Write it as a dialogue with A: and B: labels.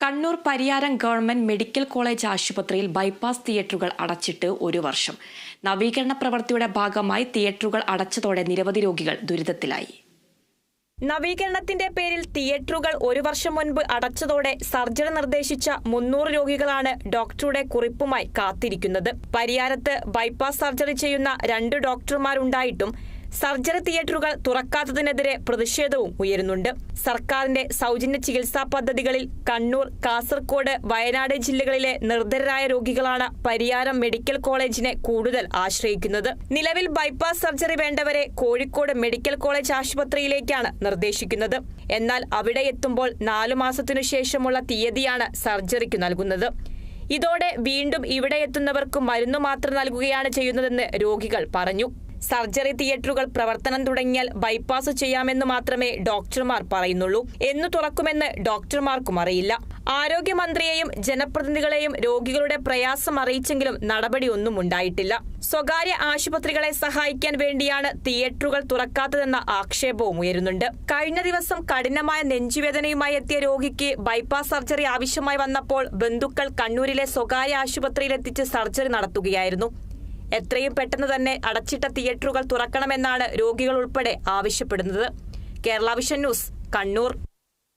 A: Kannur Pariyaram government medical college ആശുപത്രിയിൽ bypass തിയേറ്ററുകൾ അടച്ചിട്ട് ഒരു വർഷം. നവീകരണ പ്രവൃത്തിയുടെ ഭാഗമായി തിയേറ്ററുകൾ അടച്ചതോടെ നിരവധി രോഗികൾ ദുരിതത്തിലായി.
B: നവീകരണത്തിന്റെ പേരിൽ തിയേറ്ററുകൾ ഒരു വർഷം മുൻപ് അടച്ചതോടെ സർജറി നിർദ്ദേശിച്ച മുന്നൂറ് രോഗികളാണ് ഡോക്ടറുടെ കുറിപ്പുമായി കാത്തിരിക്കുന്നത്. പരിയാരത്ത് ബൈപ്പാസ് സർജറി ചെയ്യുന്ന രണ്ട് ഡോക്ടർമാരുണ്ടായിട്ടും സർജറി തിയേറ്ററുകൾ തുറക്കാത്തതിനെതിരെ പ്രതിഷേധവും ഉയരുന്നുണ്ട്. സർക്കാരിന്റെ സൗജന്യ ചികിത്സാ പദ്ധതികളിൽ കണ്ണൂർ കാസർകോട് വയനാട് ജില്ലകളിലെ നിർധരരായ രോഗികളാണ് പരിയാരം മെഡിക്കൽ കോളേജിനെ കൂടുതൽ ആശ്രയിക്കുന്നത്. നിലവിൽ ബൈപ്പാസ് സർജറി വേണ്ടവരെ കോഴിക്കോട് മെഡിക്കൽ കോളേജ് ആശുപത്രിയിലേക്കാണ് നിർദ്ദേശിക്കുന്നത്. എന്നാൽ അവിടെ എത്തുമ്പോൾ നാലു മാസത്തിനു ശേഷമുള്ള തീയതിയാണ് സർജറിക്ക് നൽകുന്നത്. ഇതോടെ വീണ്ടും ഇവിടെ എത്തുന്നവർക്ക് മരുന്ന് മാത്രം നൽകുകയാണ് ചെയ്യുന്നതെന്ന് രോഗികൾ പറഞ്ഞു. സർജറി തിയേറ്ററുകൾ പ്രവർത്തനം തുടങ്ങിയാൽ ബൈപ്പാസ് ചെയ്യാമെന്ന് മാത്രമേ ഡോക്ടർമാർ പറയുന്നുള്ളൂ. എന്നു തുറക്കുമെന്ന് ഡോക്ടർമാർക്കും അറിയില്ല. ആരോഗ്യമന്ത്രിയെയും ജനപ്രതിനിധികളെയും രോഗികളുടെ പ്രയാസം അറിയിച്ചെങ്കിലും നടപടിയൊന്നും ഉണ്ടായിട്ടില്ല. സ്വകാര്യ ആശുപത്രികളെ സഹായിക്കാൻ വേണ്ടിയാണ് തിയേറ്ററുകൾ തുറക്കാത്തതെന്ന ആക്ഷേപവും ഉയരുന്നുണ്ട്. കഴിഞ്ഞ ദിവസം കഠിനമായ നെഞ്ചുവേദനയുമായി എത്തിയ രോഗിക്ക് ബൈപ്പാസ് സർജറി ആവശ്യമായി വന്നപ്പോൾ ബന്ധുക്കൾ കണ്ണൂരിലെ സ്വകാര്യ ആശുപത്രിയിലെത്തിച്ച് സർജറി നടത്തുകയായിരുന്നു. എത്രയും പെട്ടെന്ന് തന്നെ അടച്ചിട്ട തിയേറ്ററുകൾ തുറക്കണമെന്നാണ് രോഗികൾ ഉൾപ്പെടെ ആവശ്യപ്പെടുന്നത്. Kerala vision news Kannur.